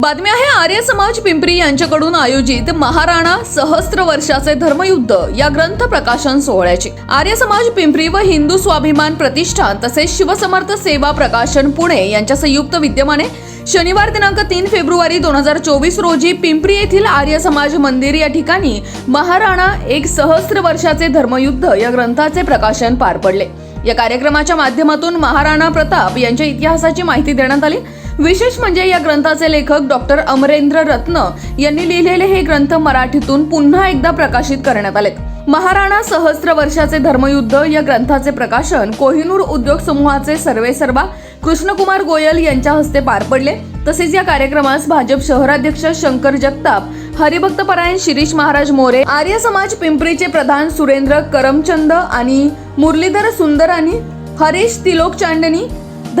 बातमी आहे आर्य समाज पिंपरी यांच्याकडून आयोजित महाराणा सहस्त्र वर्षाचे धर्मयुद्ध या ग्रंथ प्रकाशन सोहळ्याची. आर्य समाज पिंपरी व हिंदू स्वाभिमान प्रतिष्ठान तसेच शिवसमर्थ सेवा प्रकाशन पुणे यांच्या संयुक्त विद्यमाने शनिवार दिनांक तीन फेब्रुवारी दोन हजार चोवीस रोजी पिंपरी येथील आर्य समाज मंदिर या ठिकाणी महाराणा एक सहस्त्र वर्षाचे धर्मयुद्ध या ग्रंथाचे प्रकाशन पार पडले. या कार्यक्रमाच्या माध्यमातून महाराणा प्रताप यांच्या इतिहासाची माहिती देण्यात आली. विशेष म्हणजे या ग्रंथाचे लेखक डॉक्टर अमरेंद्र रत्न यांनी लिहिलेले हे ग्रंथ मराठीतून पुन्हा एकदा प्रकाशित करण्यात आलेत. महाराणा सहस्त्र वर्षाचे धर्मयुद्ध या ग्रंथाचे प्रकाशन कोहिनूर उद्योग समूहाचे सर्वेसर्वा कृष्णकुमार गोयल यांच्या हस्ते पार पडले. तसेच या कार्यक्रमास भाजप शहराध्यक्ष शंकर जगताप हरिभक्त परायण शिरीष महाराज मोरे आर्य समाज पिंपरीचे प्रधान सुरेंद्र करमचंद आणि मुरलीधर सुंदरानी हरीश तिलोक चांडणी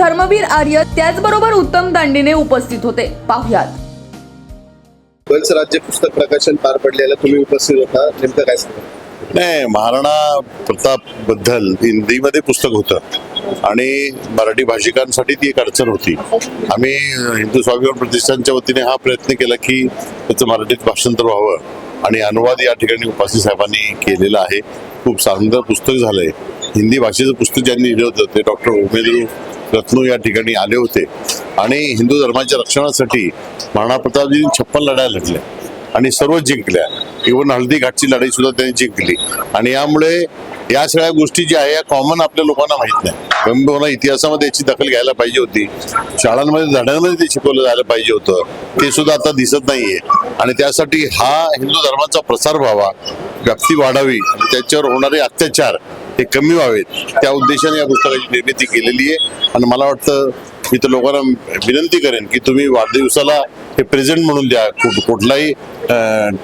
धर्मवीर आर्य त्याचबरोबर उत्तम दांडेने उपस्थित होते. पाहुयात. वंश राज्य पुस्तक प्रकाशन पार पडलेलं तुम्ही उपस्थित होता. नेमकं काय सांगा नाही महाराणा प्रतापबद्दल हिंदीमध्ये पुस्तक होतं. आणि मराठी भाषिकांसाठी ती एक अडचण होती. आम्ही हिंदू स्वाभिमान प्रतिष्ठानच्या वतीने हा प्रयत्न केला की त्याचं मराठीत भाषांतर व्हावं. आणि अनुवाद या ठिकाणी उपासी साहेबांनी केलेला आहे. खूप चांगलं पुस्तक झालंय. हिंदी भाषेचं पुस्तक ज्यांनी लिहिलं होतं ते डॉक्टर उमेदरू रत्नू या ठिकाणी आले होते. आणि हिंदू धर्माच्या रक्षणासाठी महाराणा प्रतापजींनी छप्पन लढाया लढल्या आणि सर्व जिंकल्या. इव्हन हळदी घाटची लढाई सुद्धा त्यांनी जिंकली. आणि यामुळे या सगळ्या गोष्टी ज्या आहे या कॉमन आपल्या लोकांना माहीत नाही. किंबहुना इतिहासामध्ये याची दखल घ्यायला पाहिजे होती. शाळांमध्ये धड्यांमध्ये ते शिकवलं जायला पाहिजे होतं. ते सुद्धा आता दिसत नाहीये. आणि त्यासाठी हा हिंदू धर्माचा प्रसार व्हावा व्याप्ती वाढावी आणि त्याच्यावर होणारे अत्याचार हे कमी व्हावेत. त्या उद्देशाने या पुस्तकाची निर्मिती केलेली आहे. आणि मला वाटतं मी तर लोकांना विनंती करेन की तुम्ही वाढदिवसाला हे प्रेझेंट म्हणून द्या. कुठ- कुठलाही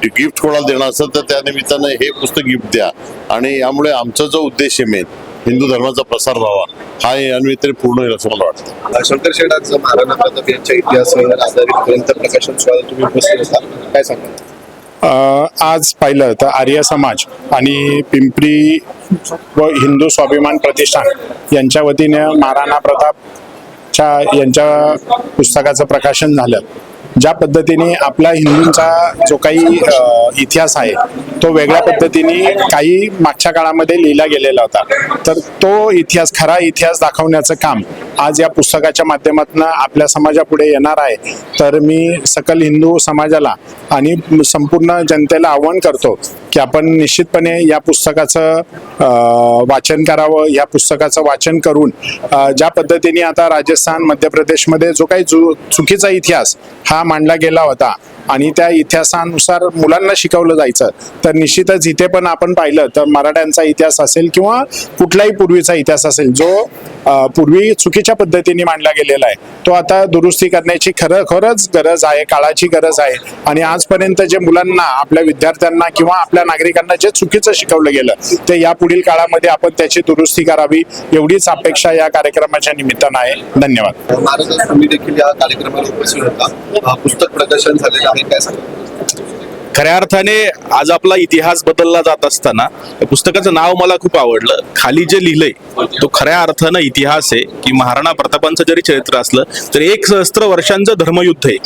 गिफ्ट कोणाला देणार असेल तर त्या निमित्तानं हे पुस्तक गिफ्ट द्या. आणि यामुळे आमचा जो उद्देश आहे मेन हिंदू धर्माचा प्रसार व्हावा हा यानिमित्ताने पूर्ण होईल असं मला वाटतं. शंकर शेडाचं महाराणा प्रताप यांच्या इतिहासावर आधारित ग्रंथ प्रकाशन सोहळ्याला तुम्ही उपस्थित होता. काय सांगा आज पाहिलं तर आर्य समाज आणि पिंपरी व हिंदू स्वाभिमान प्रतिष्ठान यांच्या वतीने महाराणा प्रतापच्या यांच्या पुस्तकाचं प्रकाशन झालं. ज्या पद्धतीने आपला हिंदूंचा जो काही इतिहास आहे तो वेगळ्या पद्धतीने काही मागच्या काळामध्ये लिहिला गेलेला होता. तर तो इतिहास खरा इतिहास दाखवण्याचं काम आज या पुस्तकाच्या माध्यमातून आपल्या समाजापुढे येणार आहे. तर मी सकल हिंदू समाजाला आणि संपूर्ण जनतेला आव्हान करतो की आपण निश्चितपणे या पुस्तकाचं वाचन करावं. या पुस्तकाचं वाचन करून ज्या पद्धतीने आता राजस्थान मध्य प्रदेशमध्ये जो काही चु चुकीचा इतिहास हा मांडला गेला होता आणि त्या इतिहासानुसार मुलांना शिकवलं जायचं. तर निश्चितच इथे पण आपण पाहिलं तर मराठ्यांचा इतिहास असेल किंवा कुठलाही पूर्वीचा इतिहास असेल जो पूर्वी चुकीच्या पद्धतीने मांडला गेलेला आहे तो आता दुरुस्ती करण्याची खरं खरंच गरज आहे काळाची गरज आहे. आणि आजपर्यंत जे मुलांना आपल्या विद्यार्थ्यांना किंवा आपल्या नागरिकांना जे चुकीचं शिकवलं गेलं ते या पुढील काळामध्ये आपण त्याची दुरुस्ती करावी एवढीच अपेक्षा या कार्यक्रमाच्या निमित्तानं आहे. धन्यवाद. महाराज तुम्ही देखील या कार्यक्रमाला उपस्थित होता. पुस्तक प्रकाशन झालेलं आहे काय सांगा खऱ्या अर्थाने आज आपला इतिहास बदलला जात असताना या पुस्तकाचं नाव मला खूप आवडलं. खाली जे लिहिलंय तो खऱ्या अर्थानं इतिहास आहे की महाराणा प्रतापांचं जरी चरित्र असलं तरी एक सहस्त्र वर्षांचं धर्मयुद्ध आहे.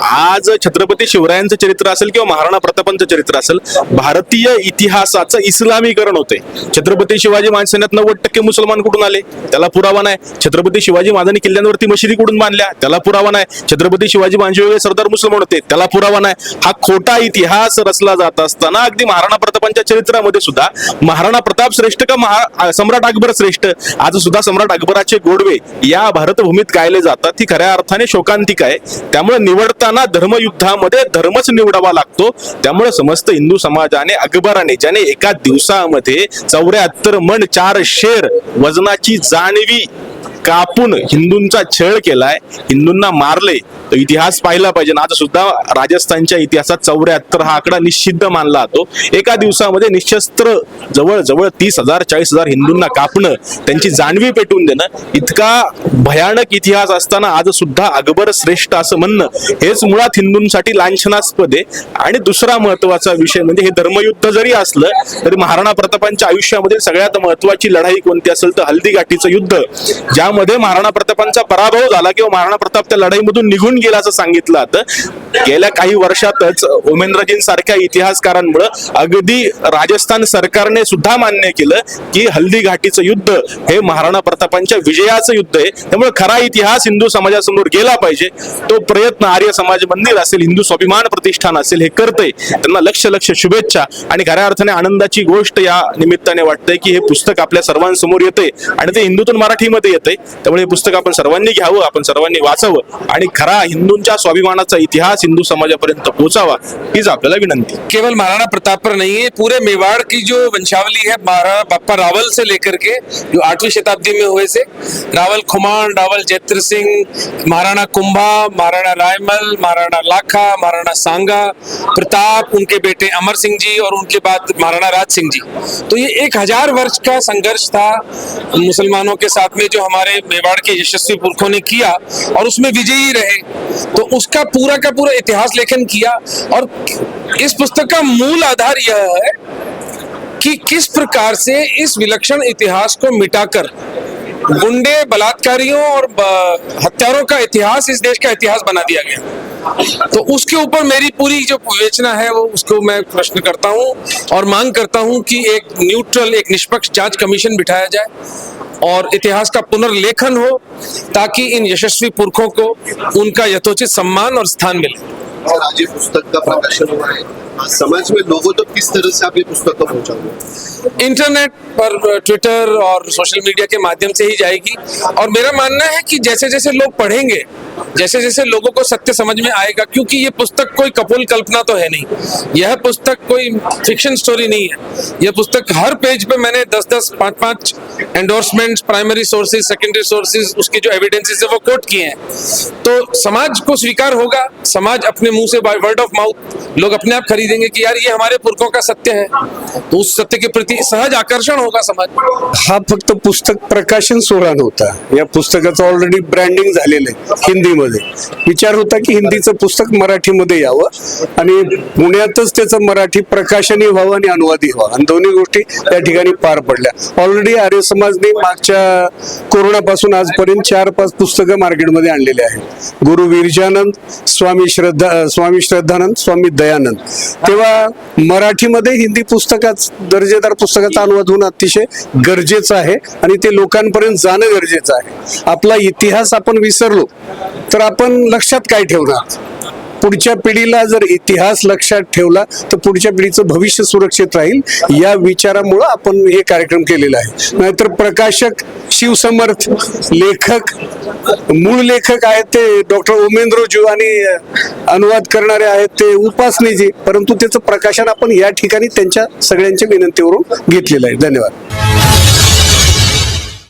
आज छत्रपती शिवरायांचं चरित्र असेल किंवा महाराणा प्रतापांचं चरित्र असेल भारतीय इतिहासाचं इस्लामीकरण होते छत्रपती शिवाजी महाराजांना नव्वद टक्के मुसलमान कुठून आले? त्याला पुरावा नाही. छत्रपती शिवाजी महाराजांनी किल्ल्यांवरती मशिदी कुठून बांधल्या? त्याला पुरावा नाही. छत्रपती शिवाजी महाराज सरदार मुसलमान होते. त्याला पुरावा नाही. हा खोटा इतिहास रचला जात असताना अगदी महाराणा प्रतापांच्या चरित्रामध्ये सुद्धा महाराणा प्रताप श्रेष्ठ का महा सम्राट अकबर श्रेष्ठ? आज सुद्धा सम्राट अकबराचे गोडवे या भारतभूमीत गायले जातात. ही खऱ्या अर्थाने शोकांतिक आहे. त्यामुळे निवडताना धर्मयुद्धामध्ये धर्मच निवडावा लागतो. त्यामुळे समस्त हिंदू समाजाने अकबराने ज्याने एका दिवसामध्ये चौऱ्याहत्तर मन चार शेर वजनाची जाणवी कापून हिंदूंचा छळ केलाय हिंदूंना मारले तर इतिहास पाहिला पाहिजे. आज सुद्धा राजस्थानच्या इतिहासात चौऱ्याहत्तर हा आकडा निश्चिद्ध मानला जातो. एका दिवसामध्ये निशस्त्र जवळ जवळ तीस हजार चाळीस हजार हिंदूंना कापणं त्यांची जाणवी पेटून देणं इतका भयानक इतिहास असताना आज सुद्धा अकबर श्रेष्ठ असं म्हणणं हेच मुळात हिंदूंसाठी लांछनास्पद आहे. आणि दुसरा महत्त्वाचा विषय म्हणजे हे धर्मयुद्ध जरी असलं तरी महाराणा प्रतापांच्या आयुष्यामध्ये सगळ्यात महत्वाची लढाई कोणती असेल तर हल्दी गाठीचं युद्ध ज्या ज्यामध्ये महाराणा प्रतापांचा पराभव झाला किंवा महाराणा प्रताप त्या लढाईमधून निघून गेला असं सांगितलं गेल्या काही वर्षातच उमेंद्रजींसारख्या इतिहासकारांमुळे अगदी राजस्थान सरकारने सुद्धा मान्य केलं की हल्दी घाटीचं युद्ध हे महाराणा प्रतापांच्या विजयाचं युद्ध आहे. त्यामुळे खरा इतिहास हिंदू समाजासमोर गेला पाहिजे. तो प्रयत्न आर्य समाज मंदिर असेल हिंदू स्वाभिमान प्रतिष्ठान असेल हे करतंय. त्यांना लक्ष लक्ष शुभेच्छा. आणि खऱ्या अर्थाने आनंदाची गोष्ट या निमित्ताने वाटते की हे पुस्तक आपल्या सर्वांसमोर येते आणि ते हिंदूतून मराठीमध्ये येते त्यामुळे हे पुस्तक आपण सर्वांनी घ्यावं आपण सर्वांनी वाचावं आणि खरा हिंदूंच्या स्वाभिमानाचा इतिहास हिंदू समाजापर्यंत पोहोचावा हीच आपल्याला विनंती. केवल महाराणा प्रताप पर नहीं है पूरे मेवाड़ की जो वंशावली है महाराणा बापा रावल से लेकर के जो आठवीं शताब्दी में हुए से रावल खुमान रावल जैत्र सिंह महाराणा कुंभा महाराणा रायमल महाराणा लाखा महाराणा सांगा प्रताप उनके बेटे अमर सिंह जी और उनके बाद महाराणा राज सिंह जी। तो ये एक हजार वर्ष का संघर्ष था मुसलमानों के साथ में जो हमारे मेवाड़ के यशस्वी पुरखों ने किया और उसमें विजयी रहे। तो उसका पूरा का पूरा इतिहास लेखन किया और इस पुस्तक का मूल आधार यह है कि किस प्रकार से इस विलक्षण इतिहास को मिटाकर गुंडे बलात्कारियों और हत्यारों का इतिहास इस देश का इतिहास बना दिया गया। तो उसके ऊपर मेरी पूरी जो विवेचना है वो उसको मैं प्रश्न करता हूँ और मांग करता हूँ कि एक न्यूट्रल एक निष्पक्ष जाँच कमीशन बिठाया जाए और इतिहास का पुनर्लेखन हो ताकि इन यशस्वी पुरखों को उनका यथोचित सम्मान और स्थान मिले। और आज ये पुस्तक का प्रकाशन हुआ है। समाज में लोगों तक किस तरह से आप ये पुस्तक को पहुंचाओगे? इंटरनेट पर ट्विटर और सोशल मीडिया के माध्यम से ही जाएगी। और मेरा मानना है कि जैसे जैसे लोग पढ़ेंगे जैसे जैसे लोगों को सत्य समझ में आएगा, क्योंकि ये पुस्तक कोई कपूल कल्पना तो है नहीं। यह पुस्तक कोई फिक्शन स्टोरी नहीं है। यह पुस्तक हर पेज पे मैंने दस दस, पाँच पाँच endorsements primary sources secondary sources उसके जो एविडेंसेस है, वो कोट किए हैं। तो समाज को स्वीकार होगा। समाज अपने मुँह से बाय वर्ड ऑफ़ माउथ लोग अपने आप खरीदेंगे कि यार ये हमारे पुरखों का सत्य है। तो उस सत्य के प्रति सहज आकर्षण होगा समाज। हा फक्त पुस्तक प्रकाशन सोहळा नव्हता या पुस्तकाचं ऑलरेडी ब्रँडिंग झालेलं आहे. हिंदीमध्ये. विचार होता की हिंदीचं पुस्तक मराठीमध्ये यावं आणि पुण्यातच त्याचं मराठी प्रकाशनही व्हावं आणि अनुवादही व्हावं. आणि दोन्ही गोष्टी त्या ठिकाणी पार पडल्या. ऑलरेडी आर्य समाजने मागच्या कोरोनापासून आजपर्यंत चार पाच पुस्तकं मार्केटमध्ये आणलेली आहेत. गुरु विरजानंद स्वामी श्रद्धा स्वामी श्रद्धानंद स्वामी दयानंद. तेव्हा मराठीमध्ये हिंदी पुस्तकात दर्जेदार पुस्तकाचा अनुवाद होणं अतिशय गरजेचं आहे आणि ते लोकांपर्यंत जाणं गरजेचं आहे. आपला इतिहास आपण विसरलो. तर आपण लक्षात काय ठेवणार? पुढच्या पिढीला जर इतिहास लक्षात ठेवला तर पुढच्या पिढीचं भविष्य सुरक्षित राहील. या विचारामुळं आपण हे कार्यक्रम केलेला आहे. नाहीतर प्रकाशक शिवसमर्थ लेखक मूळ लेखक आहेत ते डॉक्टर ओमेंद्रोजू आणि अनुवाद करणारे आहेत ते उपासनेजी परंतु त्याचं प्रकाशन आपण या ठिकाणी त्यांच्या सगळ्यांच्या विनंतीवरून घेतलेलं आहे. धन्यवाद.